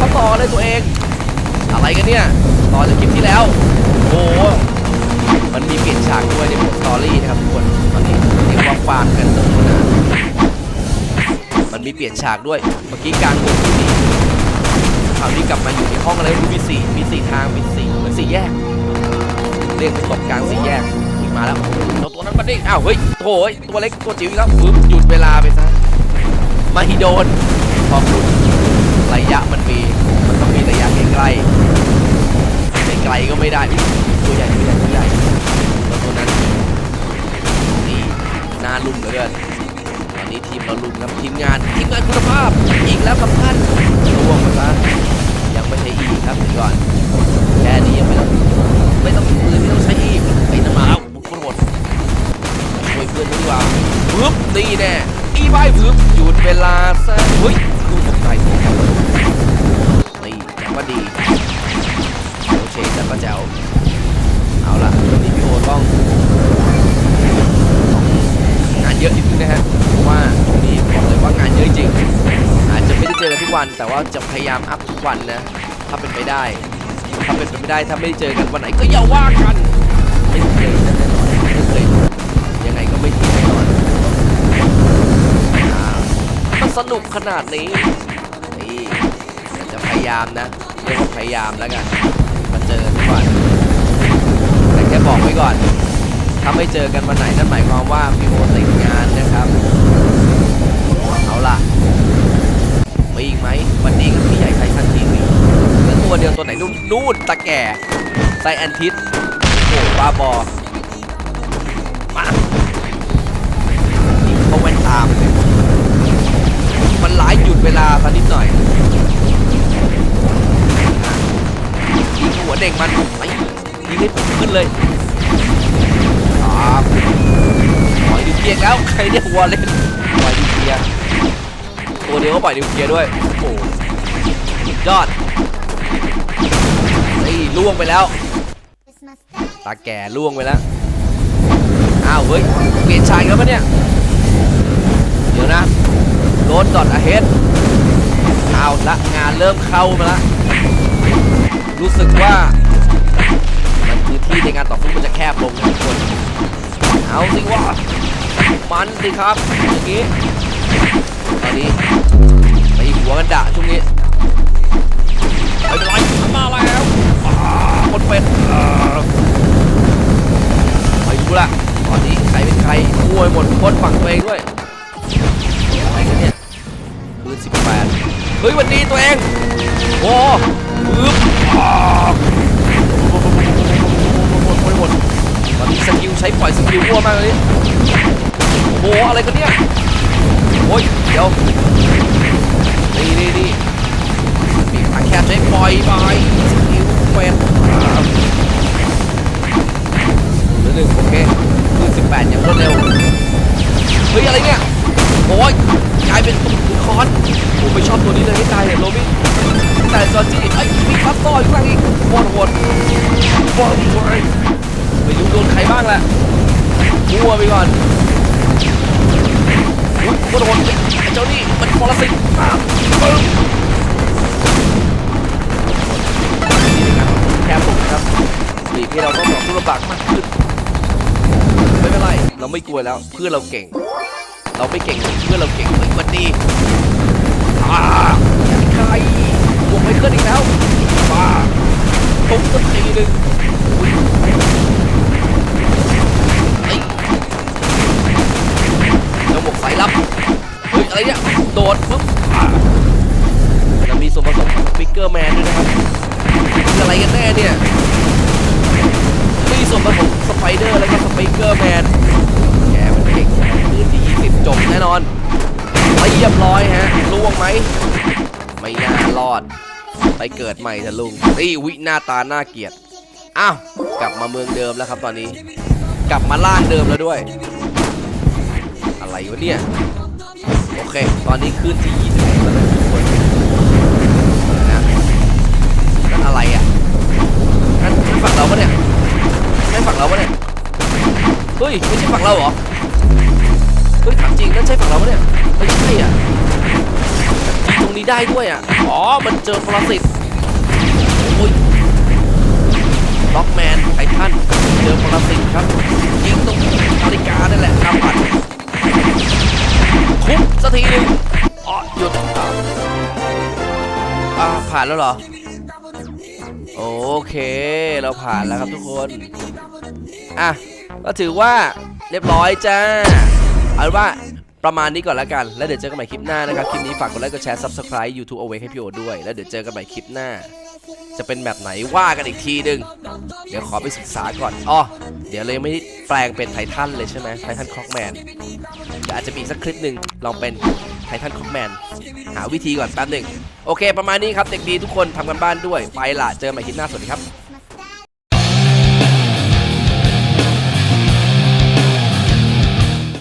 มาต่อเลยตัวเอง อะไรกันเนี่ย ต่อจากคลิปที่แล้ว โอ้มันมีเปลี่ยนฉากด้วยในบทสตอรี่นะครับทุกคนตอนนี้เรียกว่าฟาร์มกันสนุกนะมันมีเปลี่ยนฉากด้วย เมื่อกี้กลางวงที่นี่คราวนี้กลับมาอยู่ในห้องอะไรมีสี่มีสี่ทางมีสี่เหมือนสี่แยก เรียกเป็นตบกลางสี่แยกยิงมาแล้วเอาตัวนั้นมาดิอ้าวเฮ้ยโถ่เฮ้ยตัวเล็กตัวจิ๋วอีกแล้วปึ๊บหยุดเวลาไปซะมาฮิโดนพอคุณระยะมันมี กล้ๆไม่ไกลก็ไม่ได้ตัวใหญ่ตัวใหญ่ตัวใหญ่แล้วตัวนั้นนี่หนาลุ่มเหลือเกินตอนนี้ทีมเราลุ่มครับทีมงานทีมงานคุณภาพอีกแล้วครับท่านร่วงมาซะยังไม่ใช่อีกครับเดี๋ยวก่อนแค่นี้ยังไม่ต้องไม่ต้องปืนไม่ต้องใช้อีกไอ้นั่นมาแล้วบุกคนหมดช่วยเพื่อนดีกว่าปึ๊บนี่แน่อีไปปึ๊บหยุดเวลาซะเฮ้ยดูตกใจ ว่าดีโอเคแต่ก็แจ๋วเอาล่ะวันนี้พี่โอต้องต้องงานเยอะนิดนึงนะฮะเพราะว่าตรงนี้บอกเลยว่างานเยอะจริง อาจจะไม่ได้เจอกันทุกวัน แต่ว่าจะพยายามอัพทุกวันนะ ถ้าเป็นไปได้ถ้าเป็นไปไม่ได้ถ้าไม่ได้เจอกันวันไหนก็อย่าว่ากันไม่เคยแน่นอนไม่เคยยังไงก็ไม่ทิ้งแน่นอนอ่ามันสนุกขนาดนี้นี่ะพยายามนะเรียกพยายามแล้วกันมาเจอกันกวันแต่แค่บอกไว้ก่อนถ้าไม่เจอกันวันไหนนั่นหมายความว่าพี่โอติดงานนะครับเอาล่ะมีอีกไหมวันนี้กับพี่ใหญ่ไททันทีวีเหลือตัวเดียวตัวไหนนู่นนู่นตะแก่ไซแอนทิสโอ้บ้าบอมาเขาแว่นตามเลยมันหลายหยุดเวลาสักนิดหน่อย เด็กมันไปยิงให้ผมขึ้นเลยครับปล่อยนิวเคลียร์แล้ว ใครเนี่ยวอลเล่นปล่อยนิวเคลียร์ตัวเดียวก็ปล่อยนิวเคลียร์ด้วย โอ้โหสุดยอดนี่ล่วงไปแล้ว ตาแก่ล่วงไปแล้ว อ้าวเฮ้ย เปลี่ยนชายแล้วปะเนี่ย เดี๋ยวนะโรดดอทอะเฮดเอาละงานเริ่มเข้ามาละ รู้สึกว่ามันพื้นที่ในการต่อสู้มันจะแคบลงทุกคนเอาสิว่ามันสิครับอย่างนี้ตอนนี้ไปหัวกันด่าช่วงนี้ไม่เป็นไรมาแล้วอ่าคนเป็ดอ่าไม่รู้ละตอนนี้ใครเป็นใครมั่วไปหมดพ้นฝั่งตัวเองด้วยอะไรกันเนี่ยปืนสิบแปดเฮ้ยวันดีตัวเองโอ้ปึ๊บ ตอนนี้สกิลใช้ปล่อยสกิลมั่วมากเลยโอ้โหอะไรกันเนี่ยโอ้ยเดี๋ยวนี่นี่นี่มีขาแคบใช้ปล่อยไปสกิลเป็น บ้างแหละมั่วไปก่อนอุ๊ยโคตรโหดไอ้เจ้านี่มันปรสิตอะปึ้มแคบผมครับหลีกให้เราต้องต่อสู้ลำบากมากขึ้นไม่เป็นไร เราไม่กลัวแล้วเพื่อเราเก่ง เราไม่เก่งเพื่อเราเก่งเฮ้ยมันดีอ่าใครบวกไม่ขึ้นอีกแล้วบ้าทุบสักทีหนึ่ง โดดปุ๊บอ่ามีส่วนผสมของสปิกเกอร์แมนด้วยนะครับคืออะไรกันแน่เนี่ย มีส่วนผสมสไปเดอร์แล้วก็สไปเกอร์แมนแกมันเก่งปืนที่20จบแน่นอนเรียบร้อยฮะล่วงไหม ไม่น่ารอด ไปเกิดใหม่เถอะลุงนี่วิหน้าตาน่าเกลียดอ้าวกลับมาเมืองเดิมแล้วครับตอนนี้ กลับมาล่างเดิมแล้วด้วย อะไรวะเนี่ย โอเค ตอนนี้ขึ้นที่21แล้วนะทุกคนนะนั่นอะไรอะนั่นฝั่งเราปะเนี่ยใช่ฝั่งเราปะเนี่ย เฮ้ย ไม่ใช่ฝั่งเราเหรอ เฮ้ยถามจริงนั่นใช่ฝั่งเราปะเนี่ยไม่ใช่อะตรงนี้ได้ด้วยอะ อ๋อ มันเจอปรสิตโอ้ยล็อกแมนไททันเจอปรสิตครับ ยิงตรงนาฬิกานั่นแหละครับปัดคุบ สักทีอ๋อหยุดอะอ่าผ่านแล้วเหรอ โอเค เราผ่านแล้วครับทุกคน อะ ก็ถือว่าเรียบร้อยจ้า เอาเป็นว่าประมาณนี้ก่อนแล้วกัน แล้วเดี๋ยวเจอกันใหม่คลิปหน้านะครับ คลิปนี้ฝากกดไลค์ กดแชร์ subscribe YouTube Awake ให้พี่โอด้วย แล้วเดี๋ยวเจอกันใหม่คลิปหน้า จะเป็นแบบไหนว่ากันอีกทีหนึง เดี๋ยวขอไปศึกษาก่อนอ๋อเดี๋ยวเลยไม่แปลงเป็นไททันเลยใช่ไหมไททันคอกแมนอาจจะมีสักคลิปหนึ่งลองเป็นไททันคอกแมนหาวิธีก่อนแป๊บหนึ่งโอเค ประมาณนี้ครับเด็กดีทุกคนทำกันบ้านด้วยไปละเจอกันใหม่คลิปหน้าสวัสดีครับ